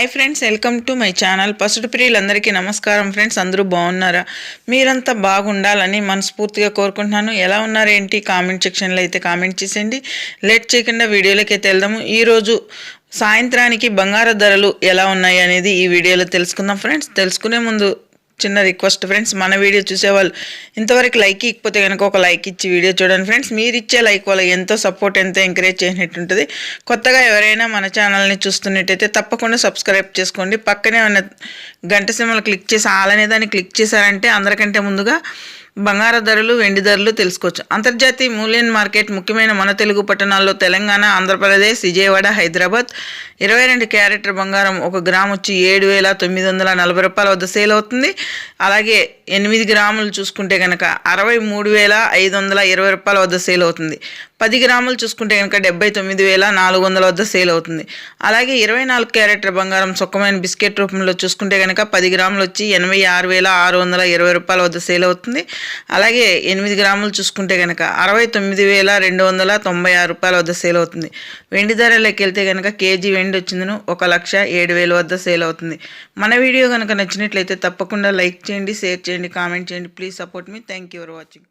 Hi friends welcome to my channel పసుడు ప్రియులందరికీ నమస్కారం friends అందరూ బాగున్నారా? మీరంతా బాగుండాలని మనస్ఫూర్తిగా కోరుకుంటున్నాను. ఎలా ఉన్నారేంటి కామెంట్ సెక్షన్లో అయితే కామెంట్ చేసేయండి. లేట్ చేయకుండా వీడియోలోకి అయితే వెళ్దాము. ఈరోజు సాయంత్రానికి బంగారు ధరలు ఎలా ఉన్నాయి అనేది ఈ వీడియోలో తెలుసుకుందాం ఫ్రెండ్స్ తెలుసుకునే ముందు చిన్న రిక్వెస్ట్ ఫ్రెండ్స్ మన వీడియో చూసేవాళ్ళు ఇంతవరకు లైక్ ఇకపోతే కనుక ఒక లైక్ ఇచ్చి వీడియో చూడండి ఫ్రెండ్స్. మీరు ఇచ్చే లైక్ వల్ల ఎంతో సపోర్ట్ ఎంతో ఎంకరేజ్ చేసినట్టు ఉంటుంది. కొత్తగా ఎవరైనా మన ఛానల్ని చూస్తున్నట్టయితే తప్పకుండా సబ్స్క్రైబ్ చేసుకోండి. పక్కనే ఉన్న గంట సింహలు క్లిక్ చేసి ఆలనే దాన్ని క్లిక్ చేశారంటే అందరికంటే ముందుగా బంగారు ధరలు వెండి ధరలు తెలుసుకోవచ్చు. అంతర్జాతీయ మూల్యం మార్కెట్ ముఖ్యమైన మన తెలుగు పట్టణాల్లో తెలంగాణ ఆంధ్రప్రదేశ్ విజయవాడ హైదరాబాద్. ఇరవై రెండు క్యారెట్ బంగారం ఒక గ్రామ్ వచ్చి ఏడు వేల తొమ్మిది వందల నలభై రూపాయల వద్ద సేల్ అవుతుంది. అలాగే ఎనిమిది గ్రాములు చూసుకుంటే కనుక అరవై మూడు వేల ఐదు వందల ఇరవై రూపాయల వద్ద సేల్ అవుతుంది. పది గ్రాములు చూసుకుంటే కనుక డెబ్బై తొమ్మిది వేల నాలుగు వందల వద్ద సేల్ అవుతుంది. అలాగే ఇరవై నాలుగు క్యారెట్ల బంగారం సుఖమైన బిస్కెట్ రూపంలో చూసుకుంటే కనుక పది గ్రాములు వచ్చి ఎనభై ఆరు వేల ఆరు వందల ఇరవై రూపాయల వద్ద సేల్ అవుతుంది. అలాగే ఎనిమిది గ్రాములు చూసుకుంటే కనుక అరవై తొమ్మిది వేల రెండు వందల తొంభై ఆరు రూపాయల వద్ద సేల్ అవుతుంది. వెండి ధరలోకి వెళ్తే కనుక కేజీ వెండి వచ్చిందను ఒక లక్ష ఏడు వేల వద్ద సేల్ అవుతుంది. మన వీడియో కనుక నచ్చినట్లయితే తప్పకుండా లైక్ చేయండి షేర్ చేయండి కామెంట్ చేయండి. Please support me. Thank you for watching.